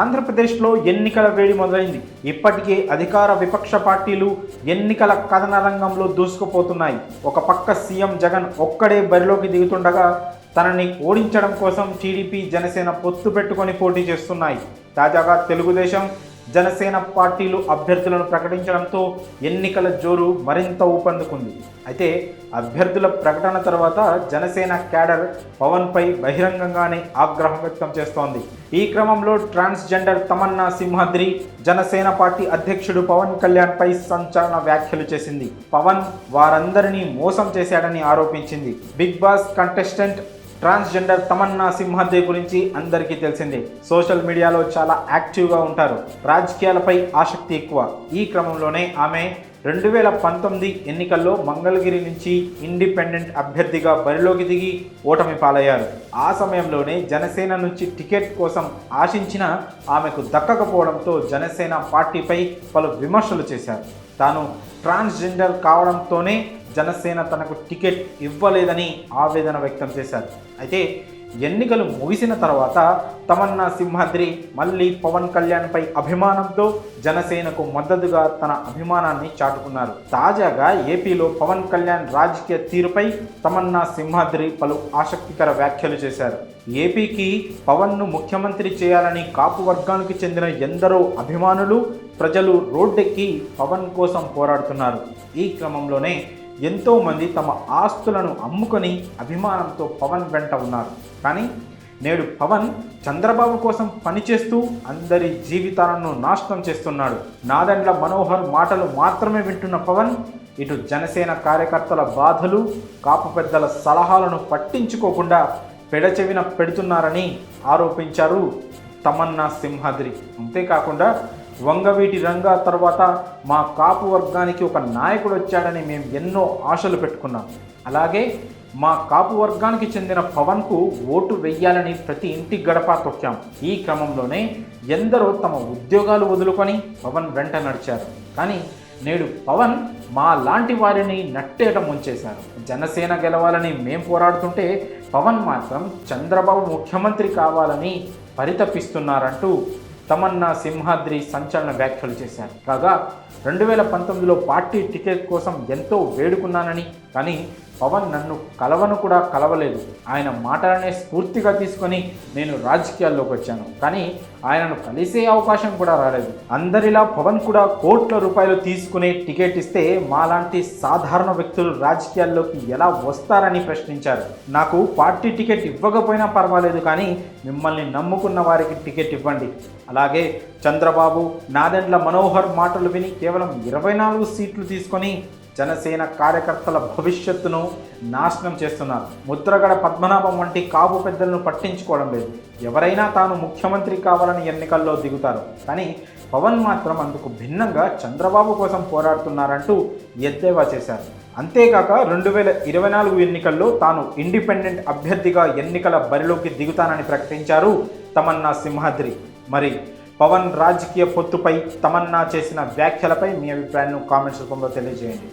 ఆంధ్రప్రదేశ్లో ఎన్నికల వేడి మొదలైంది. ఇప్పటికే అధికార విపక్ష పార్టీలు ఎన్నికల కథన రంగంలో దూసుకుపోతున్నాయి. ఒక పక్క సీఎం జగన్ ఒక్కడే బరిలోకి దిగుతుండగా తనని ఓడించడం కోసం టీడీపీ జనసేన పొత్తు పెట్టుకొని పోటీ చేస్తున్నాయి. తాజాగా తెలుగుదేశం జనసేన పార్టీలు అభ్యర్థులను ప్రకటించడంతో ఎన్నికల జోరు మరింత ఊపందుకుంది. అయితే అభ్యర్థుల ప్రకటన తర్వాత జనసేన క్యాడర్ పవన్పై బహిరంగంగానే ఆగ్రహం వ్యక్తం చేస్తోంది. ఈ క్రమంలో ట్రాన్స్జెండర్ తమన్నా సింహాద్రి జనసేన పార్టీ అధ్యక్షుడు పవన్ కళ్యాణ్పై సంచలన వ్యాఖ్యలు చేసింది. పవన్ వారందరినీ మోసం చేశాడని ఆరోపించింది. Big boss contestant transgender Tamanna Simhadri గురించి అందరికీ తెలిసిందే. సోషల్ మీడియాలో చాలా యాక్టివ్గా ఉంటారు. రాజకీయాలపై ఆసక్తి ఎక్కువ. ఈ క్రమంలోనే ఆమె రెండు వేల పంతొమ్మిది ఎన్నికల్లో మంగళగిరి నుంచి ఇండిపెండెంట్ అభ్యర్థిగా బరిలోకి దిగి ఓటమి పాలయ్యారు. ఆ సమయంలోనే జనసేన నుంచి టికెట్ కోసం ఆశించిన ఆమెకు దక్కకపోవడంతో జనసేన పార్టీపై పలు విమర్శలు చేశారు. తాను ట్రాన్స్జెండర్ కావడంతోనే జనసేన తనకు టికెట్ ఇవ్వలేదని ఆవేదన వ్యక్తం చేశారు. అయితే ఎన్నికలు ముగిసిన తర్వాత తమన్నా సింహాద్రి మళ్ళీ పవన్ కళ్యాణ్పై అభిమానంతో జనసేనకు మద్దతుగా తన అభిమానాన్ని చాటుకున్నారు. తాజాగా ఏపీలో పవన్ కళ్యాణ్ రాజకీయ తీరుపై తమన్నా సింహాద్రి పలు ఆసక్తికర వ్యాఖ్యలు చేశారు. ఏపీకి పవన్ను ముఖ్యమంత్రి చేయాలని కాపు వర్గానికి చెందిన ఎందరో అభిమానులు ప్రజలు రోడ్డెక్కి పవన్ కోసం పోరాడుతున్నారు. ఈ క్రమంలోనే ఎంతోమంది తమ ఆస్తులను అమ్ముకొని అభిమానంతో పవన్ వెంట ఉన్నారు. కానీ నేడు పవన్ చంద్రబాబు కోసం పనిచేస్తూ అందరి జీవితాలను నాశనం చేస్తున్నాడు. నాదండ్ల మనోహర్ మాటలు మాత్రమే వింటున్న పవన్ ఇటు జనసేన కార్యకర్తల బాధలు కాపు పెద్దల సలహాలను పట్టించుకోకుండా పెడచెవిన పెడుతున్నారని ఆరోపించారు తమన్నా సింహాద్రి. అంతేకాకుండా వంగవీటి రంగా తర్వాత మా కాపు వర్గానికి ఒక నాయకుడు వచ్చాడని మేము ఎన్నో ఆశలు పెట్టుకున్నాం. అలాగే మా కాపు వర్గానికి చెందిన పవన్కు ఓటు వెయ్యాలని ప్రతి ఇంటి గడప తొక్కాం. ఈ క్రమంలోనే ఎందరో తమ ఉద్యోగాలు వదులుకొని పవన్ వెంట నడిచారు. కానీ నేడు పవన్ మా లాంటి వారిని నట్టేట ముంచేశారు. జనసేన గెలవాలని మేం పోరాడుతుంటే పవన్ మాత్రం చంద్రబాబు ముఖ్యమంత్రి కావాలని పరితపిస్తున్నారంటూ తమన్నా సింహాద్రి సంచలన వ్యాఖ్యలు చేశారు. కాగా రెండు వేల పంతొమ్మిదిలో పార్టీ టికెట్ కోసం ఎంతో వేడుకున్నానని కానీ పవన్ నన్ను కలవను కూడా కలవలేదు. ఆయన మాటలనే స్ఫూర్తిగా తీసుకొని నేను రాజకీయాల్లోకి వచ్చాను. కానీ ఆయనను కలిసే అవకాశం కూడా రాలేదు. అందరిలా పవన్ కూడా కోట్ల రూపాయలు తీసుకునే టికెట్ ఇస్తే మాలాంటి సాధారణ వ్యక్తులు రాజకీయాల్లోకి ఎలా వస్తారని ప్రశ్నించారు. నాకు పార్టీ టికెట్ ఇవ్వకపోయినా పర్వాలేదు కానీ మిమ్మల్ని నమ్ముకున్న వారికి టికెట్ ఇవ్వండి. అలాగే చంద్రబాబు నాదెండ్ల మనోహర్ మాటలు విని కేవలం ఇరవై నాలుగు సీట్లు తీసుకొని జనసేన కార్యకర్తల భవిష్యత్తును నాశనం చేస్తున్నారు. ముద్రగడ పద్మనాభం వంటి కాపు పెద్దలను పట్టించుకోవడం లేదు. ఎవరైనా తాను ముఖ్యమంత్రి కావాలని ఎన్నికల్లో దిగుతారు. కానీ పవన్ మాత్రం అందుకు భిన్నంగా చంద్రబాబు కోసం పోరాడుతున్నారంటూ ఎద్దేవా చేశారు. అంతేకాక రెండు వేల ఇరవై నాలుగు ఎన్నికల్లో తాను ఇండిపెండెంట్ అభ్యర్థిగా ఎన్నికల బరిలోకి దిగుతానని ప్రకటించారు తమన్నా సింహాద్రి. మరి పవన్ రాజకీయ పొత్తుపై తమన్నా చేసిన వ్యాఖ్యలపై మీ అభిప్రాయాన్ని కామెంట్స్ రూపంలో తెలియజేయండి.